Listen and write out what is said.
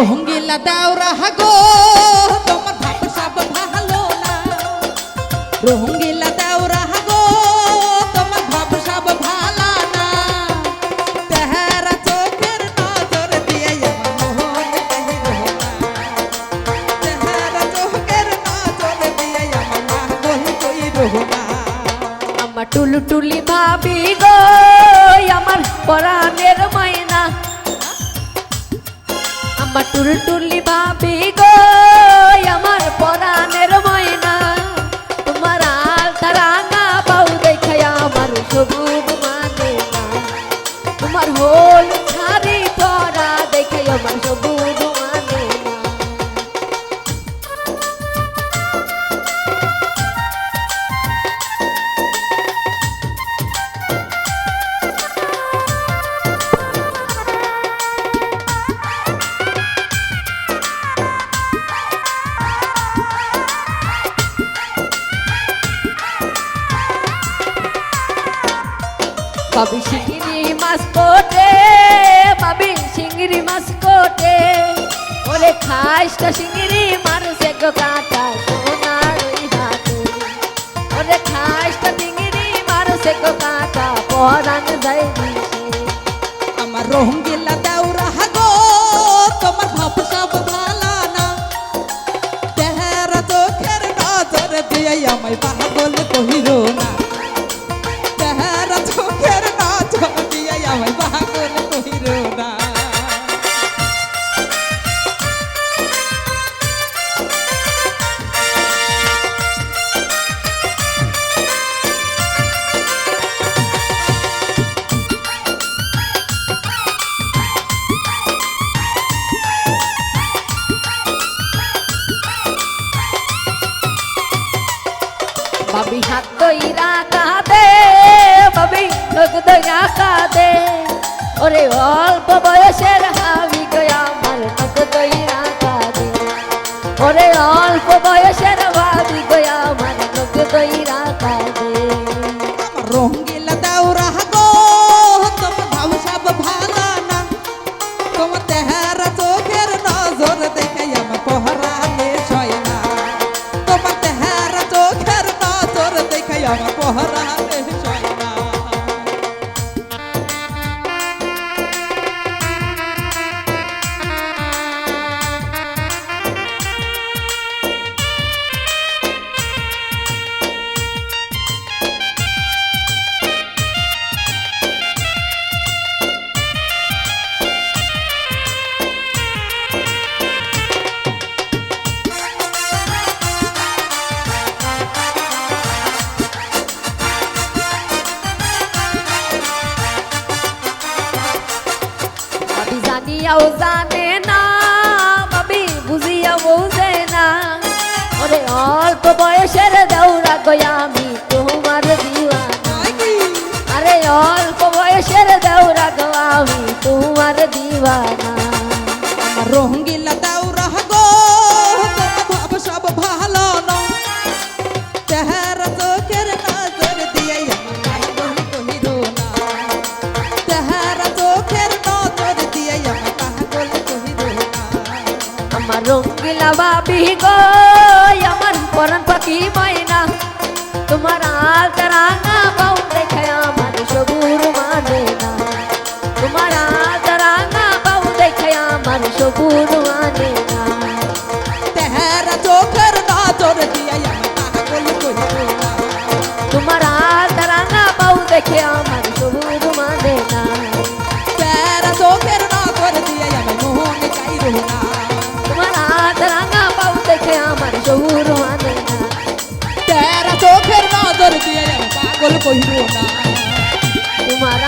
রোহিঙ্গিলা দাওরা গো তোমার ভাব সব ভালো না। রোহিঙ্গিলা দাওরা গো তোমার ভাব সব ভালো না। তেহারা চোখের নজর দিয়ে মোহন তেহারা চোখের নজর দিয়ে আমার পাগল কইল না আমার টুলু টুলি ভাবি গো, আমার পরাণের ময়না আমার টুলু টুলি ভাবি গো আমার পরাণের ময়না বাবি শিঙিরি মাছ কোটে বাবি শিঙিরি মাছ কোটে। ওরে খাইসটা শিঙিরি মানুষে গো কাটা সোনার হাতে। ওরে খাইসটা শিঙিরি মানুষে গো কাটা পরান যাই আমার রোহিঙ্গিলা দাওরা গো তোমার ভাব সব ভালো না। তেহারা চোখের নজর দিয়ে আমায় পাগল কহিল না। হাত দইরা কাঁদে বাবি নখ দইরা কাঁদে। ওরে অল্প বয়সের হাবি গয়া আমার নখ দইরা কাঁদে। ওরে অল্প বয়সের ভাবি গয়া জানিয়াও জানে না ভাবি বুঝিয়াও বোঝে না। ওরে অল্প বয়সের দৌড়া গয়া আমি তোমার দিওয়ানা। আরে অল্প বয়সের দৌড়া গো আমি তোমার দিওয়ানা। আমার আমার রঙ্গিলা ভাবি গো আমার পরান পাখি ময়না তোমার আলতা রাঙা বাউ দেখে আমার সবুর মানে না তোমার আলতা রাঙা বাউ দেখে আমার সবুর মানে না তেহারা চোখের নজর দিয়ে আমার পাগল কহিল না তোমার আলতা রাঙা বাউ দেখে আমার সবুর মানে না তেহারা চোখের চাঁদ রাঙা বাউ দেখে আমার জহুর মানে না তেরা চোখের নজর দিয়ে পাগল কইরো না। তোমার